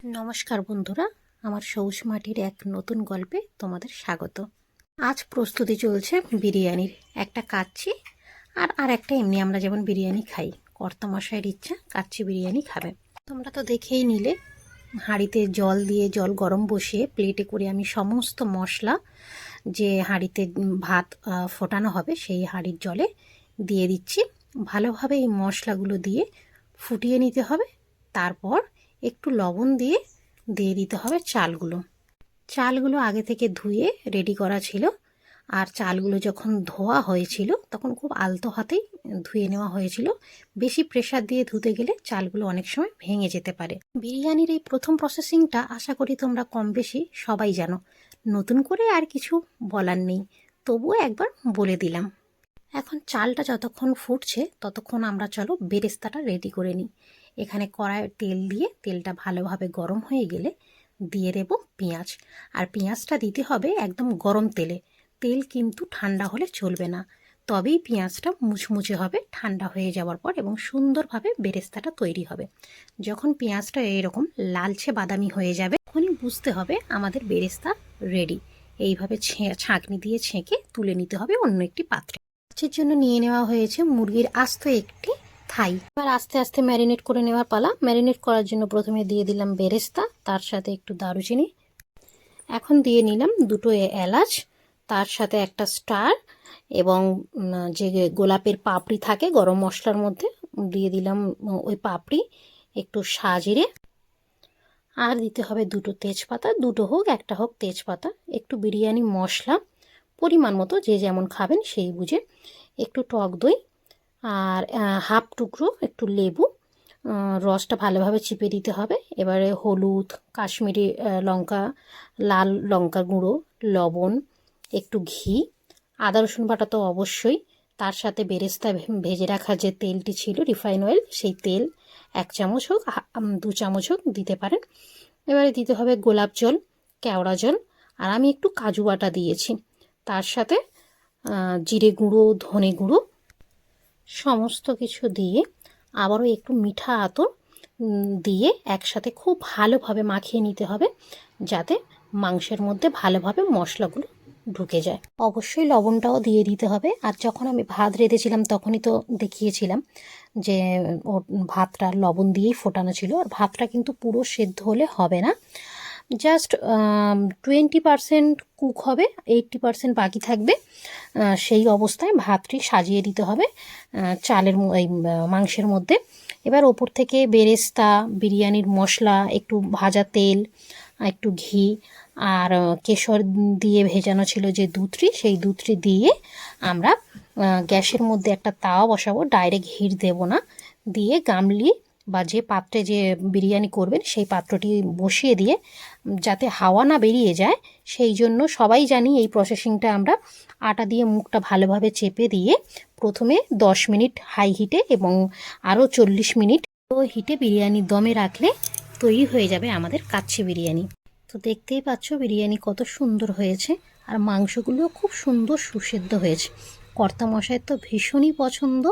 নমস্কার বন্ধুরা, আমার সৌস মাটির এক নতুন গল্পে তোমাদের স্বাগত। আজ প্রস্তুতি চলছে বিরিয়ানির। একটা কাচ্ছি আর আর একটা এমনি আমরা যেমন বিরিয়ানি খাই। কর্তামশাইয়ের ইচ্ছা কাচ্ছি বিরিয়ানি খাবে। তোমরা তো দেখেই নিলে। হাঁড়িতে জল দিয়ে জল গরম বসিয়ে প্লেটে করে আমি সমস্ত মশলা যে হাঁড়িতে ভাত ফোটানো হবে সেই হাঁড়ির জলে দিয়ে দিচ্ছি। ভালোভাবে এই মশলাগুলো দিয়ে ফুটিয়ে নিতে হবে। তারপর একটু লবণ দিয়ে দিয়ে দিতে হবে চালগুলো। চালগুলো আগে থেকে ধুয়ে রেডি করা ছিল। আর চালগুলো যখন ধোয়া হয়েছিল, তখন খুব আলতো হাতেই ধুয়ে নেওয়া হয়েছিল। বেশি প্রেশার দিয়ে ধুতে গেলে চালগুলো অনেক সময় ভেঙে যেতে পারে। বিরিয়ানির এই প্রথম প্রসেসিংটা আশা করি তোমরা কম বেশি সবাই জানো। নতুন করে আর কিছু বলার নেই। তবুও একবার বলে দিলাম। এখন চালটা যতক্ষণ ফুটছে, ততক্ষণ আমরা চলো বেরেস্তাটা রেডি করে নিই। এখানে কড়াইয়ে তেল দিয়ে তেলটা ভালোভাবে গরম হয়ে গেলে দিয়ে দেব পেঁয়াজ। আর পেঁয়াজটা দিতে হবে একদম গরম তেলে। তেল কিন্তু ঠান্ডা হলে চলবে না। তবেই পেঁয়াজটা মুচমুচে হবে, ঠান্ডা হয়ে যাওয়ার পর এবং সুন্দরভাবে বেরেস্তাটা তৈরি হবে। যখন পেঁয়াজটা এরকম লালচে বাদামি হয়ে যাবে, তখনই বুঝতে হবে আমাদের বেরেস্তা রেডি এইভাবে ছাঁকনি দিয়ে ছেঁকে তুলে নিতে হবে অন্য একটি পাত্রে। মাছের জন্য নিয়ে নেওয়া হয়েছে মুরগির আস্ত একটি থাই এবার আস্তে আস্তে ম্যারিনেট করে নেওয়ার পালা। ম্যারিনেট করার জন্য প্রথমে দিয়ে দিলাম বেরেস্তা, তার সাথে একটু দারুচিনি। এখন দিয়ে নিলাম দুটো এলাচ, তার সাথে একটা স্টার এবং যে গোলাপের পাপড়ি থাকে গরম মশলার মধ্যে, দিয়ে দিলাম ওই পাপড়ি, একটু সাজিরে আর দিতে হবে দুটো তেজপাতা, দুটো হোক, একটা হোক তেজপাতা। একটু বিরিয়ানি মশলা, পরিমাণ মতো, যে যেমন খাবেন সেই বুঝে। একটু টক দই আর হাফ টুকরো একটু লেবু রসটা ভালোভাবে চিপে দিতে হবে। এবারে হলুদ, কাশ্মীরি লঙ্কা, লাল লঙ্কা গুঁড়ো, লবণ, একটু ঘি, আদা, রসুন বাটা তো অবশ্যই। তার সাথে বেরেস্তা ভেজে রাখা যে তেলটি ছিল, রিফাইন অয়েল, সেই তেল এক চামচ হোক দু চামচ হোক দিতে পারেন। এবারে দিতে হবে গোলাপ জল, কেওড়া জল, আর আমি একটু কাজু বাটা দিয়েছি। তার সাথে জিরে গুঁড়ো, ধনে গুঁড়ো সমস্ত কিছু দিয়ে আবারও একটু মিঠা আতর দিয়ে একসাথে খুব ভালোভাবে মাখিয়ে নিতে হবে যাতে মাংসের মধ্যে ভালোভাবে মশলাগুলো ঢুকে যায়। অবশ্যই লবণটাও দিয়ে দিতে হবে। আর যখন আমি ভাত রেঁধেছিলাম তখনই তো দেখিয়েছিলাম যে, ওর ভাতটা লবণ দিয়েই ফোটানো ছিল। আর ভাতটা কিন্তু পুরো সেদ্ধ হলে হবে না। জাস্ট টোয়েন্টি পারসেন্ট কুক হবে এইটটি পারসেন্ট বাকি থাকবে। সেই অবস্থায় ভাতটি সাজিয়ে দিতে হবে চালের এই মাংসের মধ্যে। এবার ওপর থেকে বেরেস্তা, বিরিয়ানির মশলা, একটু ভাজা তেল, একটু ঘি আর কেশর দিয়ে ভেজানো ছিল যে দুধটি, সেই দুধটি দিয়ে আমরা গ্যাসের মধ্যে একটা তাওয়া বসাবো, ডাইরেক্ট হিট দেব না, দিয়ে গামলি বা যে পাত্রে যে বিরিয়ানি করবেন, সেই পাত্রটি বসিয়ে দিয়ে, যাতে হাওয়া না বেরিয়ে যায়, সেই জন্য সবাই জানি এই প্রসেসিংটা আমরা আটা দিয়ে মুখটা ভালোভাবে চেপে দিয়ে প্রথমে দশ মিনিট হাই হিটে এবং আরও চল্লিশ মিনিট হিটে বিরিয়ানি দমে রাখলে তৈরি হয়ে যাবে আমাদের কাচ্চি বিরিয়ানি। তো দেখতেই পাচ্ছ বিরিয়ানি কত সুন্দর হয়েছে আর মাংসগুলো খুব সুন্দর সুসেদ্ধ হয়েছে। কর্তা মশাইয়ের তো ভীষণই পছন্দ।